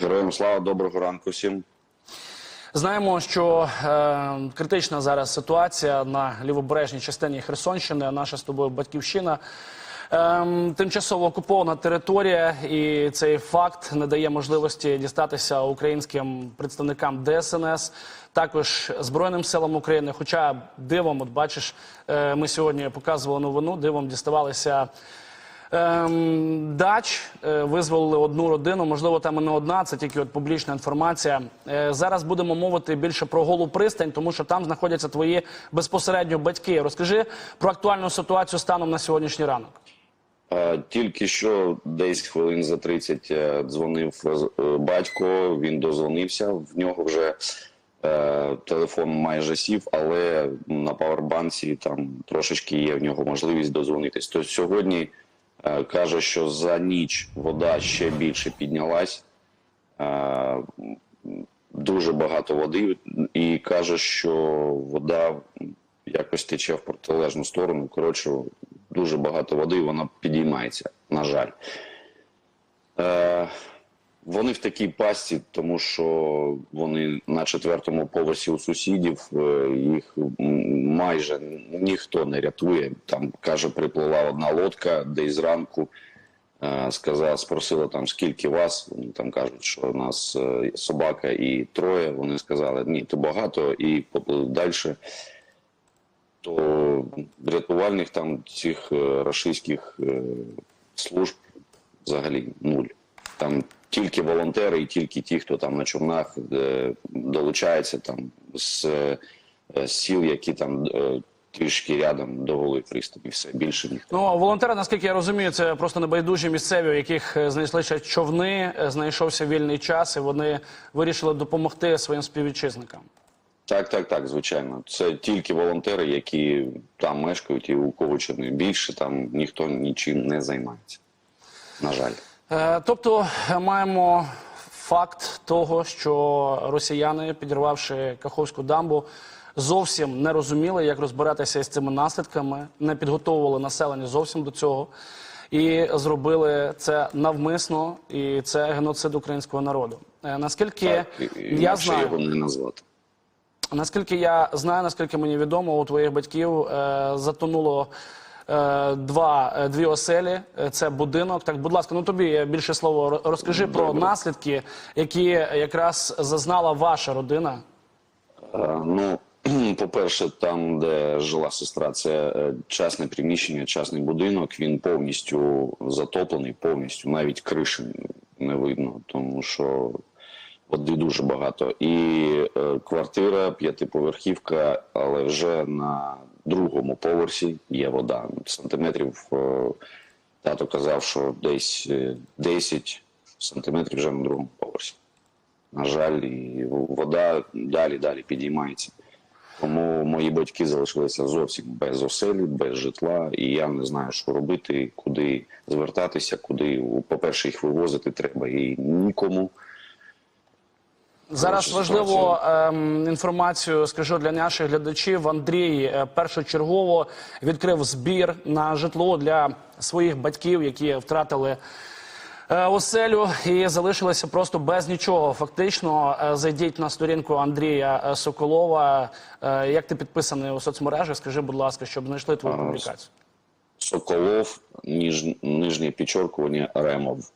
Героям слава, доброго ранку всім. Знаємо, що е, критична зараз ситуація на лівобережній частині Херсонщини, наша з тобою батьківщина. Ем, тимчасово окупована територія, і цей факт не дає можливості дістатися українським представникам ДСНС, також Збройним силам України. Хоча дивом, от бачиш, е, ми сьогодні показували новину, дивом діставалися. Ем, дач е, визволили одну родину. Можливо, там і не одна, це тільки от публічна інформація. Е, зараз будемо мовити більше про голу пристань, тому що там знаходяться твої безпосередньо батьки. Розкажи про актуальну ситуацію станом на сьогоднішній ранок. Е, Тільки що десь хвилин за 30 е, дзвонив е, батько, він дозвонився. В нього вже е, телефон майже сів, але на павербанці там трошечки є в нього можливість дозвонитись. Тобто сьогодні каже, що за ніч вода ще більше піднялась. Е, дуже багато води, і каже, що вода якось тече в протилежну сторону. Коротше, дуже багато води, вона підіймається, на жаль. Е, вони в такій пасті, тому що вони на четвертому поверсі у сусідів, е, їх майже ніхто не рятує. Там, каже, приплила одна лодка десь зранку. Е, Сказала, спросила там скільки вас. Вони там кажуть, що у нас е, собака і троє. Вони сказали, ні, то багато, і поплили далі. То рятувальних там цих е, служб взагалі нуль. Там тільки волонтери і тільки ті, хто там на човнах е, долучається там з е, з сіл, які там е, трішки рядом до голої пристані. Все більше ніхто. Ну волонтери, наскільки я розумію, це просто небайдужі місцеві, у яких знайшлися човни, знайшовся вільний час, і вони вирішили допомогти своїм співвітчизникам. Так, так, так, звичайно. Це тільки волонтери, які там мешкають, і у кого чи не більше, там ніхто нічим не займається. На жаль. Е, Тобто е, маємо факт того, що росіяни, підірвавши Каховську дамбу, зовсім не розуміли, як розбиратися із цими наслідками, не підготовували населення зовсім до цього. І зробили це навмисно, і це геноцид українського народу. Е, Наскільки Так, і- і я знаю, його не назвати. Наскільки я знаю, наскільки мені відомо, у твоїх батьків е, затонуло два, е, дві оселі. Е, Це будинок. Так, будь ласка, ну тобі більше слово ро- розкажи про наслідки, які якраз зазнала ваша родина. Е, Ну, по-перше, там, де жила сестра, це е, частне приміщення, частний будинок. Він повністю затоплений, повністю навіть криші не видно, тому що води дуже багато. І е, квартира, п'ятиповерхівка, але вже на другому поверсі є вода. Сантиметрів е, тато казав, що десь е, 10 сантиметрів вже на другому поверсі. На жаль, і вода далі далі підіймається. Тому мої батьки залишилися зовсім без оселі, без житла, і я не знаю, що робити, куди звертатися, куди, по-перше, їх вивозити треба і нікому. Зараз важливо ем, інформацію скажу для наших глядачів. Андрій е, першочергово відкрив збір на житло для своїх батьків, які втратили е, оселю і залишилися просто без нічого. Фактично, Е, зайдіть на сторінку Андрія е, Соколова. Е, Як ти підписаний у соцмережах? Скажи, будь ласка, щоб знайшли твою публікацію. Соколов, ніж, нижнє підчоркування, Ремов.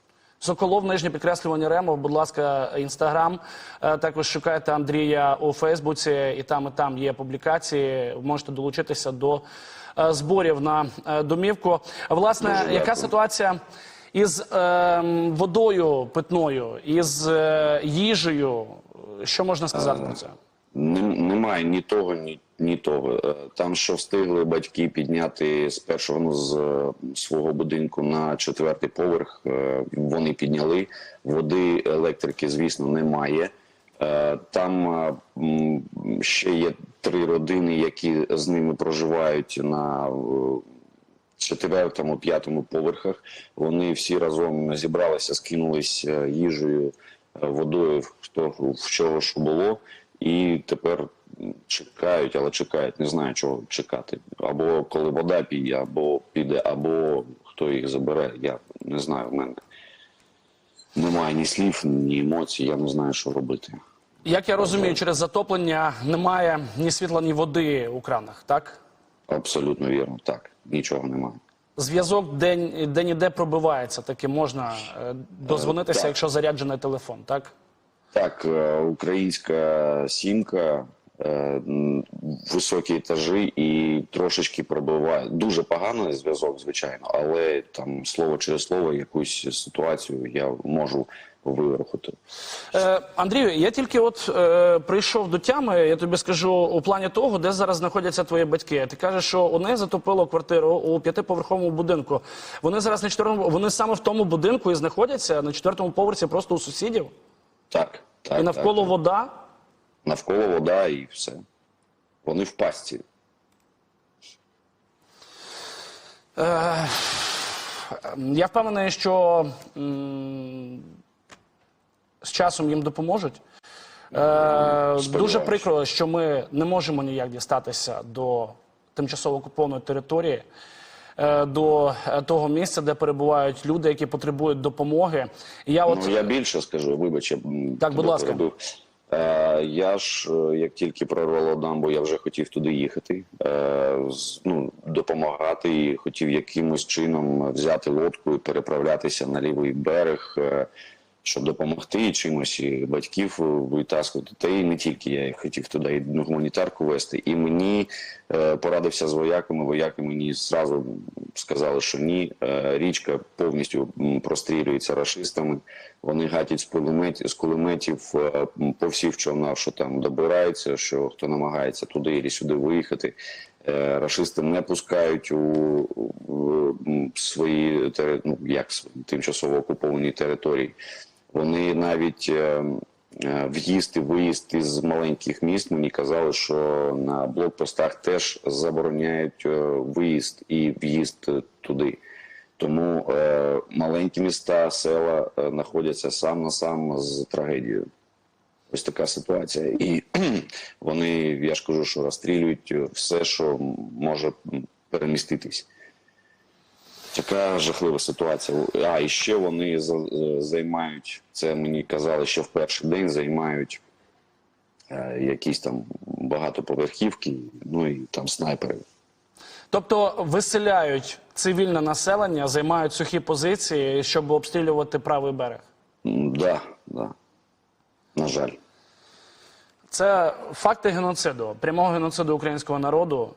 Соколов, нижнє підкреслювання Ремов, будь ласка, інстаграм. Е, Також шукайте Андрія у Фейсбуці, і там, і там є публікації. Можете долучитися до е, зборів на е, домівку. Власне, яка ситуація із е, водою питною, із е, їжею? Що можна сказати про це? Нем- Немає ні того, ні, ні того. Е, Там, що встигли батьки підняти з першого ну, з е, свого будинку на четвертий поверх, е, вони підняли. Води, електрики, звісно, немає. Там ще є три родини, які з ними проживають на четвертому, п'ятому поверхах. Вони всі разом зібралися, скинулись їжею, водою, хто в чого що було, і тепер чекають, але чекають, не знаю, чого чекати. Або коли вода піде, або піде, або хто їх забере. Я не знаю. В мене Немає ні слів, ні емоцій, я не знаю, що робити. Як я розумію, через затоплення немає ні світла, ні води у кранах, так? Абсолютно вірно, так. Нічого немає. Зв'язок день де ніде пробивається, таки можна е, дозвонитися, так. якщо заряджений телефон, так? Так, е, українська сімка, е, високі етажі і трошечки пробиває. Дуже поганий зв'язок, звичайно, але там слово через слово якусь ситуацію я можу виверхати. Е, Андрію, я тільки от е, прийшов до тями, я тобі скажу у плані того, де зараз знаходяться твої батьки. Ти кажеш, що у неї затопило квартиру у п'ятиповерховому будинку. Вони зараз на четвертому, вони саме в тому будинку і знаходяться на четвертому поверсі, просто у сусідів, Так, так. і навколо так, вода. Навколо вода і все. Вони в пастці. Я впевнений, що м, з часом їм допоможуть. Е, дуже прикро, що ми не можемо ніяк дістатися до тимчасово окупованої території, е, до е, того місця, де перебувають люди, які потребують допомоги. І я от Ну, я більше скажу, вибач, я м, Так, будь тебе ласка. перебив. Е, я ж, е, як тільки прорвало дамбу, я вже хотів туди їхати, е, ну, допомагати і хотів якимось чином взяти лодку і переправлятися на лівий берег, щоб допомогти чимось і батьків витаскувати. Та і не тільки я хотів туди і гуманітарку вести. І мені порадився з вояками. Вояки мені зразу сказали, що ні, е, річка повністю прострілюється рашистами. Вони гатять з кулеметів, з кулеметів е, по всіх човнах, що там добираються, що хто намагається туди і сюди виїхати. Е, Рашисти не пускають у, свої ну, як тимчасово окуповані території. Вони навіть е, е, в'їзд і виїзд із маленьких міст мені казали, що на блокпостах теж забороняють е, виїзд і в'їзд е, туди. Тому е, маленькі міста, села е, знаходяться сам на сам з трагедією. Ось така ситуація. І вони, я ж кажу, що розстрілюють все, що може переміститись. Така жахлива ситуація. А і ще вони е, займають, це мені казали, що в перший день займають е, якісь там багатоповерхівки, ну і там снайпери. тобто виселяють цивільне населення, займають сухі позиції, щоб обстрілювати правий берег. М, Да, да. На жаль. Це факти геноциду, прямого геноциду українського народу.